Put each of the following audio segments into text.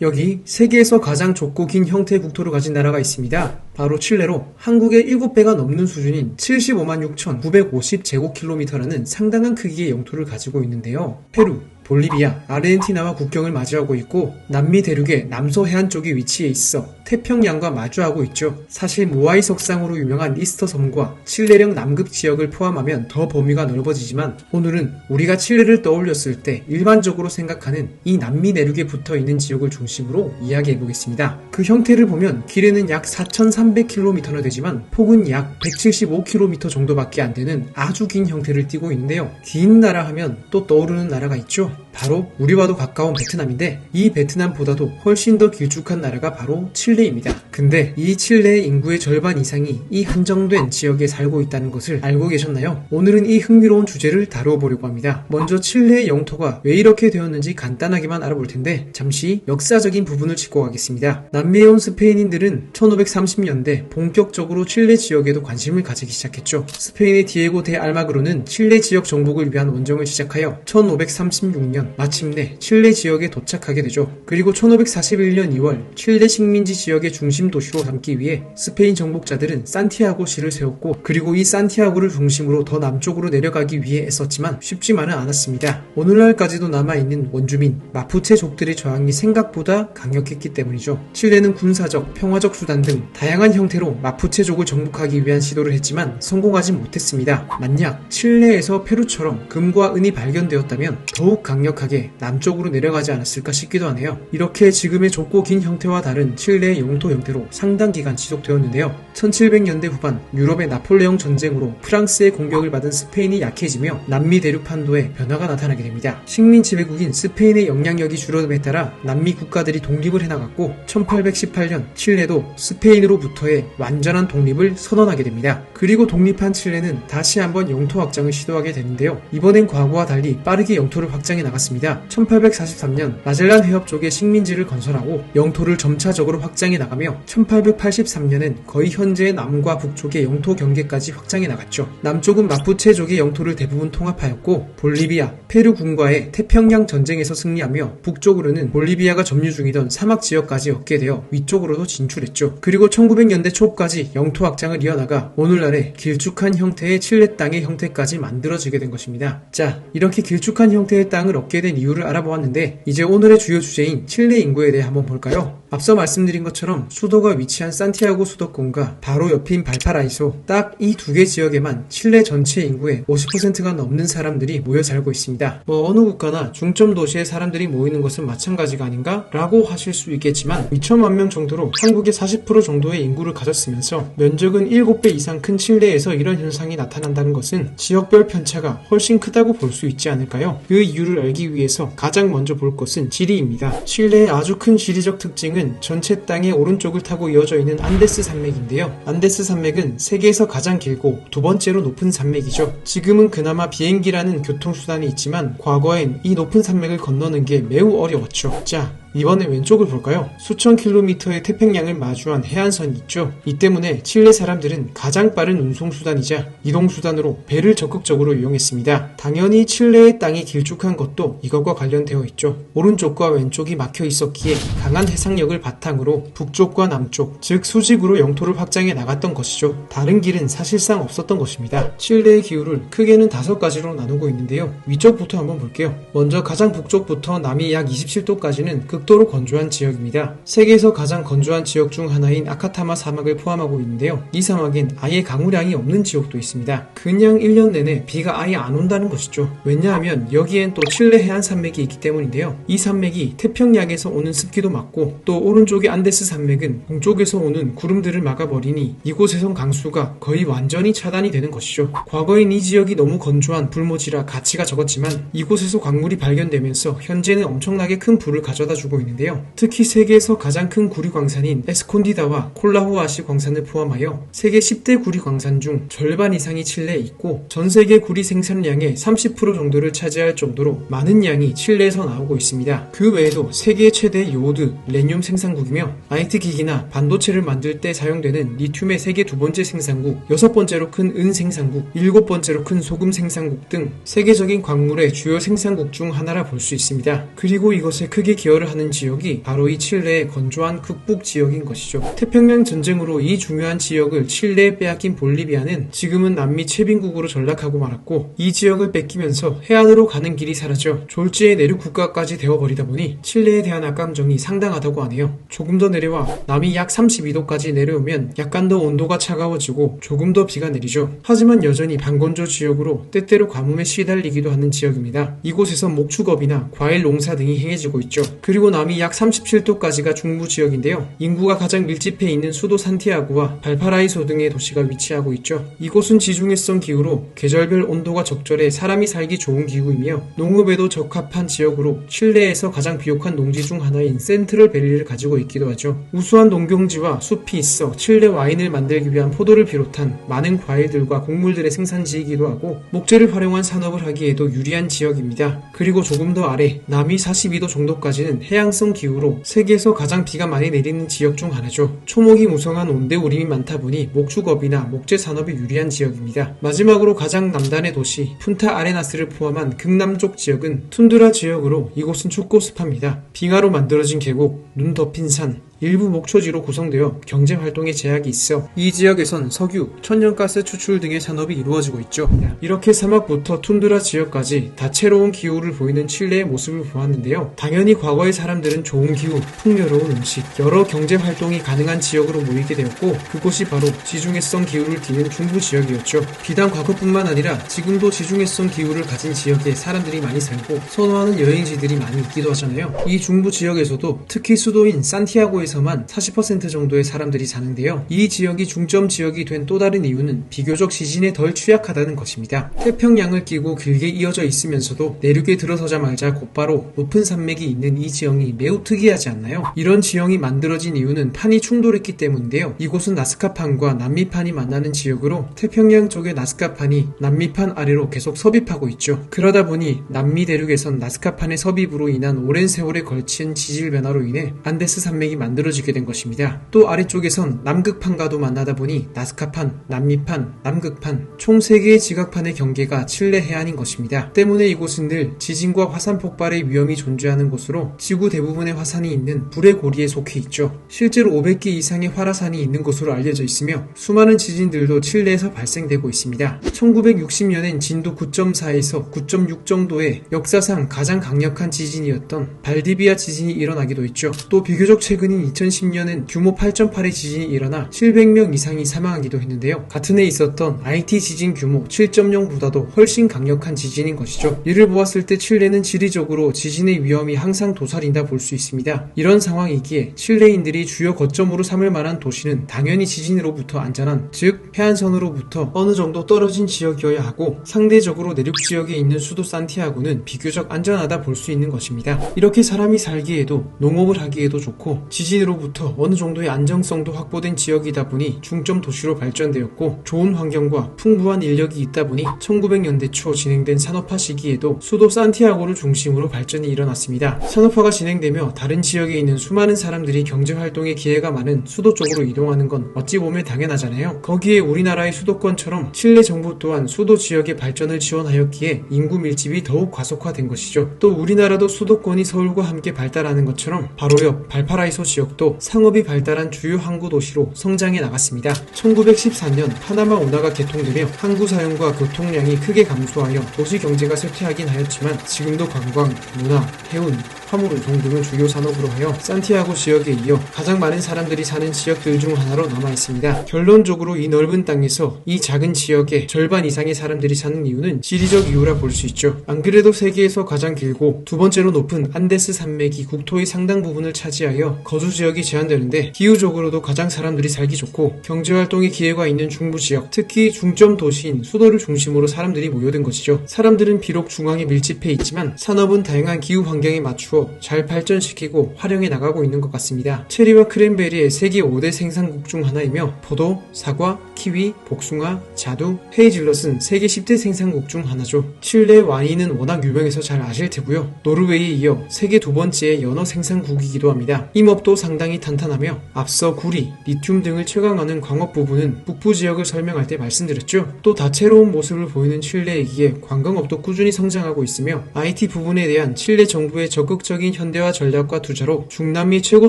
여기 세계에서 가장 좁고 긴 형태의 국토를 가진 나라가 있습니다. 바로 칠레로 한국의 7배가 넘는 수준인 75만 6,950제곱킬로미터라는 상당한 크기의 영토를 가지고 있는데요. 페루, 볼리비아, 아르헨티나와 국경을 마주하고 있고 남미 대륙의 남서 해안 쪽에 위치해 있어 태평양과 마주하고 있죠. 사실 모아이 석상으로 유명한 이스터 섬과 칠레령 남극 지역을 포함하면 더 범위가 넓어지지만 오늘은 우리가 칠레를 떠올렸을 때 일반적으로 생각하는 이 남미 내륙에 붙어 있는 지역을 중심으로 이야기해 보겠습니다. 그 형태를 보면 길이는 약 4,300km나 되지만 폭은 약 175km 정도밖에 안 되는 아주 긴 형태를 띠고 있는데요. 긴 나라 하면 또 떠오르는 나라가 있죠. 바로 우리와도 가까운 베트남인데 이 베트남보다도 훨씬 더 길쭉한 나라가 바로 칠레입니다. 근데 이 칠레의 인구의 절반 이상이 이 한정된 지역에 살고 있다는 것을 알고 계셨나요? 오늘은 이 흥미로운 주제를 다루어 보려고 합니다. 먼저 칠레의 영토가 왜 이렇게 되었는지 간단하게만 알아볼 텐데 잠시 역사적인 부분을 짚고 가겠습니다. 남미에 온 스페인인들은 1530년대 본격적으로 칠레 지역에도 관심을 가지기 시작했죠. 스페인의 디에고 데 알마그로는 칠레 지역 정복을 위한 원정을 시작하여 1536년 마침내 칠레 지역에 도착하게 되죠. 그리고 1541년 2월 칠레 식민지 지역의 중심 도시로 삼기 위해 스페인 정복자들은 산티아고시를 세웠고 그리고 이 산티아고를 중심으로 더 남쪽으로 내려가기 위해 애썼지만 쉽지만은 않았습니다. 오늘날까지도 남아있는 원주민 마푸체족들의 저항이 생각보다 강력했기 때문이죠. 칠레는 군사적, 평화적 수단 등 다양한 형태로 마푸체족을 정복하기 위한 시도를 했지만 성공하지 못했습니다. 만약 칠레에서 페루처럼 금과 은이 발견되었다면 더욱 강 력하게 남쪽으로 내려가지 않았을까 싶기도 하네요. 이렇게 지금의 좁고 긴 형태와 다른 칠레의 영토 형태로 상당 기간 지속되었는데요. 1700년대 후반 유럽의 나폴레옹 전쟁으로 프랑스의 공격을 받은 스페인이 약해지며 남미 대륙 판도에 변화가 나타나게 됩니다. 식민 지배국인 스페인의 영향력이 줄어듦에 따라 남미 국가들이 독립을 해나갔고 1818년 칠레도 스페인으로부터의 완전한 독립을 선언하게 됩니다. 그리고 독립한 칠레는 다시 한번 영토 확장을 시도하게 되는데요. 이번엔 과거와 달리 빠르게 영토를 확장 해 나갔습니다. 1843년 마젤란 해협 쪽에 식민지를 건설하고 영토를 점차적으로 확장해 나가며 1883년엔 거의 현재의 남과 북쪽의 영토 경계까지 확장해 나갔죠. 남쪽은 마푸체족의 영토를 대부분 통합하였고 볼리비아, 페루군과의 태평양 전쟁에서 승리하며 북쪽으로는 볼리비아가 점유 중이던 사막 지역까지 얻게 되어 위쪽으로도 진출했죠. 그리고 1900년대 초까지 영토 확장을 이어나가 오늘날의 길쭉한 형태의 칠레 땅의 형태까지 만들어지게 된 것입니다. 자, 이렇게 길쭉한 형태의 땅을 얻게 된 이유를 알아보았는데 이제 오늘의 주요 주제인 칠레 인구에 대해 한번 볼까요? 앞서 말씀드린 것처럼 수도가 위치한 산티아고 수도권과 바로 옆인 발파라이소 딱 이 두 개 지역에만 칠레 전체 인구의 50%가 넘는 사람들이 모여 살고 있습니다. 뭐 어느 국가나 중점 도시에 사람들이 모이는 것은 마찬가지가 아닌가? 라고 하실 수 있겠지만 2천만 명 정도로 한국의 40% 정도의 인구를 가졌으면서 면적은 7배 이상 큰 칠레에서 이런 현상이 나타난다는 것은 지역별 편차가 훨씬 크다고 볼 수 있지 않을까요? 그 이유를 알기 위해서 가장 먼저 볼 것은 지리입니다. 칠레의 아주 큰 지리적 특징은 전체 땅의 오른쪽을 타고 이어져 있는 안데스 산맥인데요. 안데스 산맥은 세계에서 가장 길고 두 번째로 높은 산맥이죠. 지금은 그나마 비행기라는 교통수단이 있지만 과거엔 이 높은 산맥을 건너는 게 매우 어려웠죠. 자, 이번에 왼쪽을 볼까요? 수천 킬로미터의 태평양을 마주한 해안선이 있죠. 이 때문에 칠레 사람들은 가장 빠른 운송수단이자 이동수단으로 배를 적극적으로 이용했습니다. 당연히 칠레의 땅이 길쭉한 것도 이것과 관련되어 있죠. 오른쪽과 왼쪽이 막혀 있었기에 강한 해상력을 바탕으로 북쪽과 남쪽, 즉 수직으로 영토를 확장해 나갔던 것이죠. 다른 길은 사실상 없었던 것입니다. 칠레의 기후를 크게는 다섯 가지로 나누고 있는데요. 위쪽부터 한번 볼게요. 먼저 가장 북쪽부터 남이 약 27도까지는 극 도로 건조한 지역입니다. 세계에서 가장 건조한 지역 중 하나인 아카타마 사막을 포함하고 있는데요. 이 사막엔 아예 강우량이 없는 지역도 있습니다. 그냥 1년 내내 비가 아예 안 온다는 것이죠. 왜냐하면 여기엔 또 칠레 해안 산맥이 있기 때문인데요. 이 산맥이 태평양에서 오는 습기도 막고 또 오른쪽의 안데스 산맥은 동쪽에서 오는 구름들을 막아버리니 이곳에선 강수가 거의 완전히 차단이 되는 것이죠. 과거엔 이 지역이 너무 건조한 불모지라 가치가 적었지만 이곳에서 광물이 발견되면서 현재는 엄청나게 큰 불을 가져다 주고 있는데요. 특히 세계에서 가장 큰 구리 광산인 에스콘디다와 콜라호아시 광산을 포함하여 세계 10대 구리 광산 중 절반 이상이 칠레에 있고 전 세계 구리 생산량의 30% 정도를 차지할 정도로 많은 양이 칠레에서 나오고 있습니다. 그 외에도 세계 최대 요오드, 레늄 생산국이며 IT 기기나 반도체를 만들 때 사용되는 리튬의 세계 두 번째 생산국, 여섯 번째로 큰 은 생산국, 일곱 번째로 큰 소금 생산국 등 세계적인 광물의 주요 생산국 중 하나라 볼 수 있습니다. 그리고 이것에 크게 기여를 하는 하는 지역이 바로 이 칠레의 건조한 극북 지역인 것이죠. 태평양 전쟁으로 이 중요한 지역을 칠레에 빼앗긴 볼리비아는 지금은 남미 채빈국으로 전락하고 말았고 이 지역을 뺏기면서 해안으로 가는 길이 사라져 졸지의 내륙 국가까지 되어버리다 보니 칠레에 대한 악감정이 상당하다고 하네요. 조금 더 내려와 남이 약 32도까지 내려오면 약간 더 온도가 차가워지고 조금 더 비가 내리죠. 하지만 여전히 반건조 지역으로 때때로 가뭄에 시달리기도 하는 지역입니다. 이곳에서 목축업이나 과일 농사 등이 행해지고 있죠. 그리고 남이 약 37도까지가 중부 지역인데요. 인구가 가장 밀집해 있는 수도 산티아고와 발파라이소 등의 도시가 위치하고 있죠. 이곳은 지중해성 기후로 계절별 온도가 적절해 사람이 살기 좋은 기후이며 농업에도 적합한 지역으로 칠레에서 가장 비옥한 농지 중 하나인 센트럴 밸리를 가지고 있기도 하죠. 우수한 농경지와 숲이 있어 칠레 와인을 만들기 위한 포도를 비롯한 많은 과일들과 곡물들의 생산지이기도 하고 목재를 활용한 산업을 하기에도 유리한 지역입니다. 그리고 조금 더 아래 남이 42도 정도까지는 해 양성 기후로 세계에서 가장 비가 많이 내리는 지역 중 하나죠. 초목이 무성한 온대 우림이 많다 보니 목축업이나 목재 산업이 유리한 지역입니다. 마지막으로 가장 남단의 도시 푼타 아레나스를 포함한 극남쪽 지역은 툰드라 지역으로 이곳은 춥고 습합니다. 빙하로 만들어진 계곡, 눈 덮인 산, 일부 목초지로 구성되어 경제 활동에 제약이 있어 이 지역에선 석유, 천연가스 추출 등의 산업이 이루어지고 있죠. 이렇게 사막부터 툰드라 지역까지 다채로운 기후를 보이는 칠레의 모습을 보았는데요. 당연히 과거의 사람들은 좋은 기후, 풍요로운 음식, 여러 경제 활동이 가능한 지역으로 모이게 되었고 그곳이 바로 지중해성 기후를 띠는 중부 지역이었죠. 비단 과거뿐만 아니라 지금도 지중해성 기후를 가진 지역에 사람들이 많이 살고 선호하는 여행지들이 많이 있기도 하잖아요. 이 중부 지역에서도 특히 수도인 산티아고에 지역에서만 40% 정도의 사람들이 사는데요. 이 지역이 중점 지역이 된 또 다른 이유는 비교적 지진에 덜 취약하다는 것입니다. 태평양을 끼고 길게 이어져 있으면서도 내륙에 들어서자마자 곧바로 높은 산맥이 있는 이 지형이 매우 특이하지 않나요? 이런 지형이 만들어진 이유는 판이 충돌했기 때문인데요. 이곳은 나스카판과 남미판이 만나는 지역으로 태평양 쪽의 나스카판이 남미판 아래로 계속 섭입하고 있죠. 그러다 보니 남미 대륙에선 나스카판의 섭입으로 인한 오랜 세월에 걸친 지질 변화로 인해 안데스 산맥이 만들 만들어지게 된 것입니다. 또 아래쪽에선 남극판과도 만나다 보니 나스카판, 남미판, 남극판 총 3개의 지각판의 경계가 칠레 해안인 것입니다. 때문에 이곳은 늘 지진과 화산 폭발의 위험이 존재하는 곳으로 지구 대부분의 화산이 있는 불의 고리에 속해 있죠. 실제로 500개 이상의 활화산이 있는 곳으로 알려져 있으며 수많은 지진들도 칠레에서 발생되고 있습니다. 1960년엔 진도 9.4에서 9.6 정도의 역사상 가장 강력한 지진이었던 발디비아 지진이 일어나기도 했죠. 또 비교적 최근인 2010년엔 규모 8.8의 지진이 일어나 700명 이상이 사망하기도 했는데요. 같은 해 있었던 IT 지진 규모 7.0보다도 훨씬 강력한 지진인 것이죠. 이를 보았을 때 칠레는 지리적으로 지진의 위험이 항상 도사린다 볼 수 있습니다. 이런 상황이기에 칠레인들이 주요 거점으로 삼을 만한 도시는 당연히 지진으로부터 안전한, 즉 해안선으로부터 어느 정도 떨어진 지역이어야 하고 상대적으로 내륙 지역에 있는 수도 산티아고는 비교적 안전하다 볼 수 있는 것입니다. 이렇게 사람이 살기에도 농업을 하기에도 좋고 지진 지진으로부터 어느 정도의 안정성도 확보된 지역이다 보니 중점 도시로 발전되었고 좋은 환경과 풍부한 인력이 있다 보니 1900년대 초 진행된 산업화 시기에도 수도 산티아고를 중심으로 발전이 일어났습니다. 산업화가 진행되며 다른 지역에 있는 수많은 사람들이 경제 활동의 기회가 많은 수도 쪽으로 이동하는 건 어찌 보면 당연하잖아요. 거기에 우리나라의 수도권처럼 칠레 정부 또한 수도 지역의 발전을 지원하였기에 인구 밀집이 더욱 과속화된 것이죠. 또 우리나라도 수도권이 서울과 함께 발달하는 것처럼 바로 옆 발파라이소 지역 지역도 상업이 발달한 주요 항구 도시로 성장해 나갔습니다. 1914년 파나마 운하가 개통되며 항구 사용과 교통량이 크게 감소하여 도시 경제가 쇠퇴하긴 하였지만 지금도 관광, 문화, 해운, 화물 운송 등을 주요 산업으로 하여 산티아고 지역에 이어 가장 많은 사람들이 사는 지역들 중 하나로 남아 있습니다. 결론적으로 이 넓은 땅에서 이 작은 지역에 절반 이상의 사람들이 사는 이유는 지리적 이유라 볼 수 있죠. 안 그래도 세계에서 가장 길고 두 번째로 높은 안데스 산맥이 국토의 상당 부분을 차지하여 거주 지역이 제한되는데 기후적으로도 가장 사람들이 살기 좋고 경제 활동의 기회가 있는 중부 지역, 특히 중점 도시인 수도를 중심으로 사람들이 모여든 것이죠. 사람들은 비록 중앙에 밀집해 있지만 산업은 다양한 기후 환경에 맞추어 잘 발전시키고 활용해 나가고 있는 것 같습니다. 체리와 크랜베리의 세계 5대 생산국 중 하나이며 포도, 사과, 키위, 복숭아, 자두, 헤이즐넛은 세계 10대 생산국 중 하나죠. 칠레 와인은 워낙 유명해서 잘 아실 테고요. 노르웨이에 이어 세계 두 번째 연어 생산국이기도 합니다. 임업도 상당히 탄탄하며 앞서 구리, 리튬 등을 채광하는 광업 부분은 북부 지역을 설명할 때 말씀드렸죠. 또 다채로운 모습을 보이는 칠레이기에 관광업도 꾸준히 성장하고 있으며 IT 부분에 대한 칠레 정부의 적극적인 현대화 전략과 투자로 중남미 최고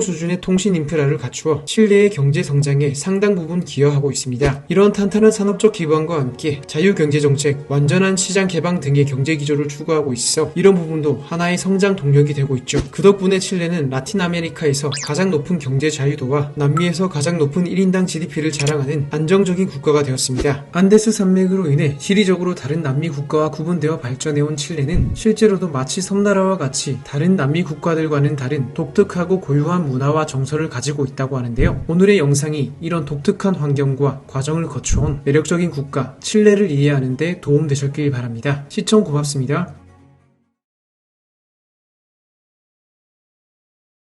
수준의 통신 인프라를 갖추어 칠레의 경제 성장에 상당 부분 기여하고 있습니다. 이런 탄탄한 산업적 기반과 함께 자유경제 정책, 완전한 시장 개방 등의 경제 기조를 추구하고 있어 이런 부분도 하나의 성장 동력이 되고 있죠. 그 덕분에 칠레는 라틴 아메리카에서 가장 높은 경제 자유도와 남미에서 가장 높은 1인당 GDP를 자랑하는 안정적인 국가가 되었습니다. 안데스 산맥으로 인해 시리적으로 다른 남미 국가와 구분되어 발전해온 칠레는 실제로도 마치 섬나라와 같이 다른 남미 국가들과는 다른 독특하고 고유한 문화와 정서를 가지고 있다고 하는데요. 오늘의 영상이 이런 독특한 환경과 과정을 거쳐온 매력적인 국가 칠레를 이해하는 데 도움되셨길 바랍니다. 시청 고맙습니다.